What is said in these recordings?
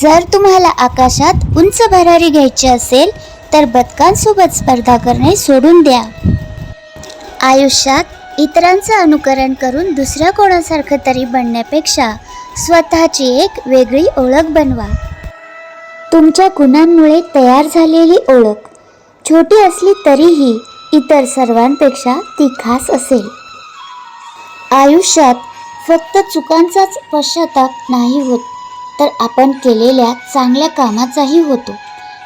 जर तुम्हाला आकाशात उंच भरारी घ्यायची असेल तर बदकांसोबत स्पर्धा करणे सोडून द्या. आयुष्यात इतरांचं अनुकरण करून दुसऱ्या कोणासारखं तरी बनण्यापेक्षा स्वतःची एक वेगळी ओळख बनवा. तुमच्या गुणांमुळे तयार झालेली ओळख छोटी असली तरीही इतर सर्वांपेक्षा ती खास असेल. आयुष्यात फक्त चुकांचाच पश्चाताप नाही होत. तर आपण केलेल्या चांगल्या कामाचाही होतो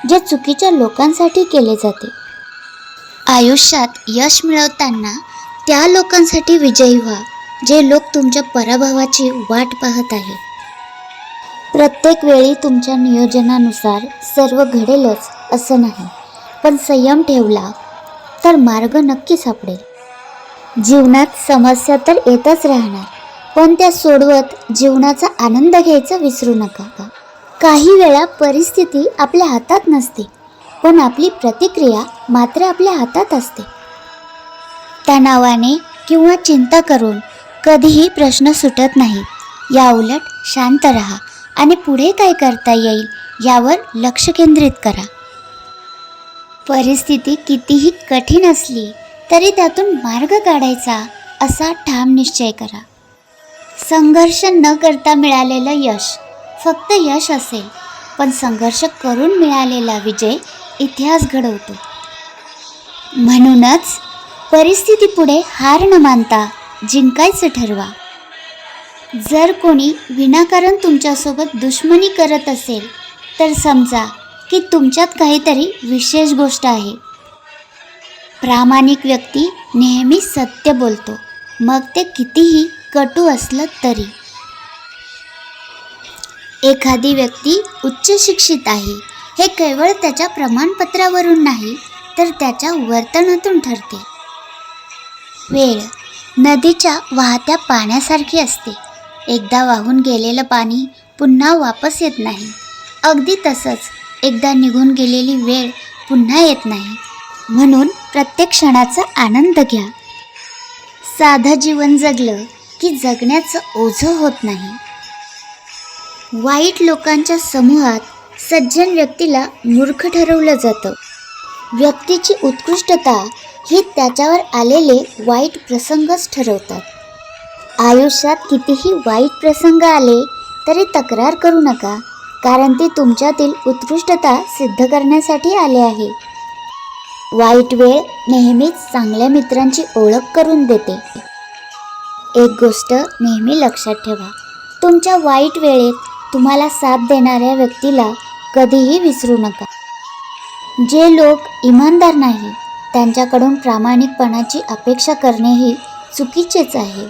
जे चुकीच्या लोकांसाठी केले जाते. आयुष्यात यश मिळवताना त्या लोकांसाठी विजयी व्हा जे लोक तुमच्या पराभवाची वाट पाहत आहे प्रत्येक वेळी तुमच्या नियोजनानुसार सर्व घडेलच असं नाही पण संयम ठेवला तर मार्ग नक्की सापडेल. जीवनात समस्या तर येतच राहणार. पण त्या सोडवत जीवनाचा आनंद घ्यायचा विसरू नका. काही वेळा परिस्थिती आपल्या हातात नसते पण आपली प्रतिक्रिया मात्र आपल्या हातात असते. तणावाने किंवा चिंता करून कधीही प्रश्न सुटत नाहीत. या उलट शांत राहा आणि पुढे काय करता येईल यावर लक्ष केंद्रित करा. परिस्थिती कितीही कठीण असली तरी त्यातून मार्ग काढायचा असा ठाम निश्चय करा. संघर्ष न करता मिळालेलं यश. फक्त यश असेल पण संघर्ष करून मिळालेला विजय इतिहास घडवतो. म्हणूनच परिस्थितीपुढे हार न मानता जिंकायचं ठरवा. जर कोणी विनाकारण तुमच्यासोबत दुश्मनी करत असेल तर समजा की तुमच्यात काहीतरी विशेष गोष्ट आहे. प्रामाणिक व्यक्ती नेहमी सत्य बोलतो मग ते कितीही कटू असलं तरी. एखादी व्यक्ती उच्च शिक्षित आहे. हे केवळ त्याच्या प्रमाणपत्रावरून नाही तर त्याच्या वर्तनातून ठरते. वेळ. नदीच्या वाहत्या पाण्यासारखी असते. एकदा वाहून गेलेलं पाणी पुन्हा वापस येत नाही. अगदी तसंच एकदा निघून गेलेली वेळ पुन्हा येत नाही. म्हणून प्रत्येक क्षणाचा आनंद घ्या. साधं जीवन जगलं की जगण्याचं ओझं होत नाही. वाईट लोकांच्या समूहात सज्जन व्यक्तीला मूर्ख ठरवलं जातं. व्यक्तीची उत्कृष्टता ही त्याच्यावर आलेले वाईट प्रसंगच ठरवतात. आयुष्यात कितीही वाईट प्रसंग आले तरी तक्रार करू नका कारण ते तुमच्यातील उत्कृष्टता सिद्ध करण्यासाठी आले आहे. वाईट वेळ नेहमीच चांगल्या मित्रांची ओळख करून देते. एक गोष्ट नेहमी लक्षात ठेवा. तुमच्या वाईट वेळेत तुम्हाला साथ देणाऱ्या व्यक्तीला कधीही विसरू नका. जे लोक इमानदार नाही त्यांच्याकडून प्रामाणिकपणाची अपेक्षा करणेही चुकीचेच आहे.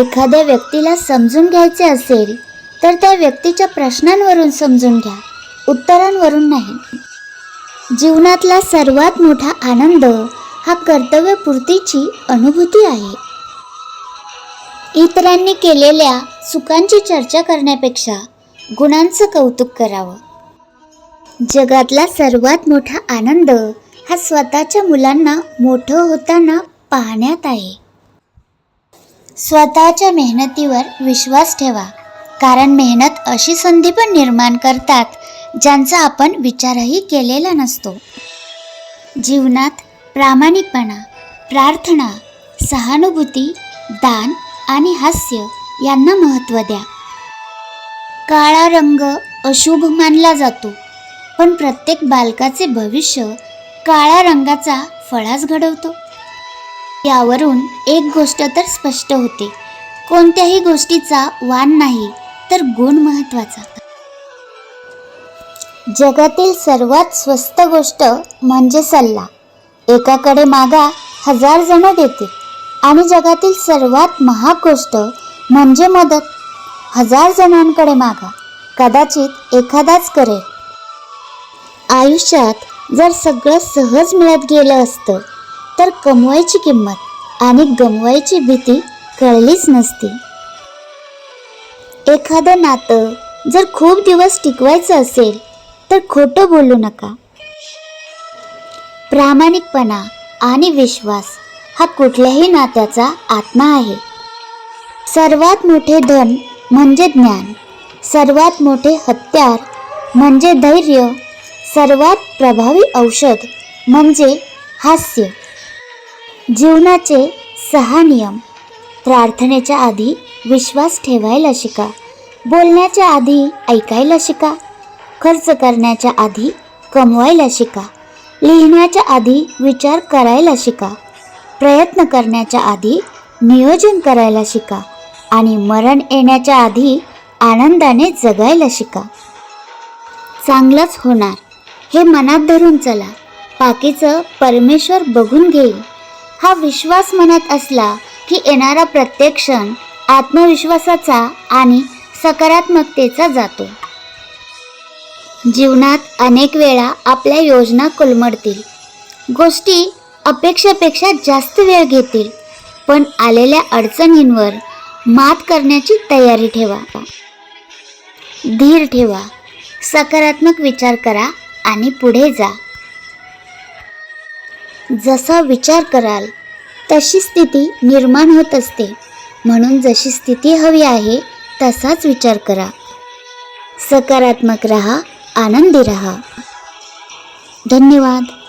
एखाद्या व्यक्तीला समजून घ्यायचे असेल तर त्या व्यक्तीच्या प्रश्नांवरून समजून घ्या उत्तरांवरून नाही. जीवनातला सर्वात मोठा आनंद हा कर्तव्यपूर्तीची अनुभूती आहे. इतरांनी केलेल्या सुखांची चर्चा करण्यापेक्षा गुणांचं कौतुक करावं. जगातला सर्वात मोठा आनंद हा स्वतःच्या मुलांना मोठं होताना पाहण्यात आहे. स्वतःच्या मेहनतीवर विश्वास ठेवा कारण मेहनत अशी संधी पण निर्माण करतात ज्यांचा आपण विचारही केलेला नसतो. जीवनात प्रामाणिकपणा प्रार्थना सहानुभूती दान आणि हास्य यांना महत्त्व द्या. काळा रंग अशुभ मानला जातो पण प्रत्येक बालकाचे भविष्य काळ्या रंगाचा फळाच घडवतो. यावरून एक गोष्ट तर स्पष्ट होते कोणत्याही गोष्टीचा वान नाही तर गुण महत्त्वाचा. जगातील सर्वात स्वस्त गोष्ट म्हणजे सल्ला. एकाकडे मागा हजार जण देतील. आणि जगातील सर्वात महाग गोष्ट म्हणजे मदत. हजार जणांकडे मागा. कदाचित एखादाच करेल आयुष्यात जर सगळं सहज मिळत गेलं असतं तर कमवायची किंमत आणि गमवायची भीती कळलीच नसती. एखादं नातं जर खूप दिवस टिकवायचं असेल तर खोटं बोलू नका. प्रामाणिकपणा आणि विश्वास हा कुठल्याही नात्याचा आत्मा आहे. सर्वात मोठे धन म्हणजे ज्ञान. सर्वात मोठे हत्यार म्हणजे धैर्य. सर्वात प्रभावी औषध म्हणजे हास्य. जीवनाचे सहा नियम. प्रार्थनेच्या आधी विश्वास ठेवायला शिका. बोलण्याच्या आधी ऐकायला शिका. खर्च करण्याच्या आधी कमवायला शिका. लिहिण्याच्या आधी विचार करायला शिका. प्रयत्न करण्याच्या आधी नियोजन करायला शिका आणि मरण येण्याच्या आधी आनंदाने जगायला शिका. चांगलंच होणार. हे मनात धरून चला. बाकीचं परमेश्वर बघून घेईल. हा विश्वास मनात असला की येणारा प्रत्येक क्षण आत्मविश्वासाचा आणि सकारात्मकतेचा जातो. जीवनात अनेक वेळा आपल्या योजना कोलमडतील. गोष्टी अपेक्षेपेक्षा जास्त वेळ घेतील. पण आलेल्या अडचणींवर मात करण्याची तयारी ठेवा. धीर ठेवा. सकारात्मक विचार करा आणि पुढे जा. जसा विचार कराल तशी स्थिती निर्माण होत असते. म्हणून जशी स्थिती हवी आहे तसाच विचार करा. सकारात्मक रहा आनंदी रहा. धन्यवाद.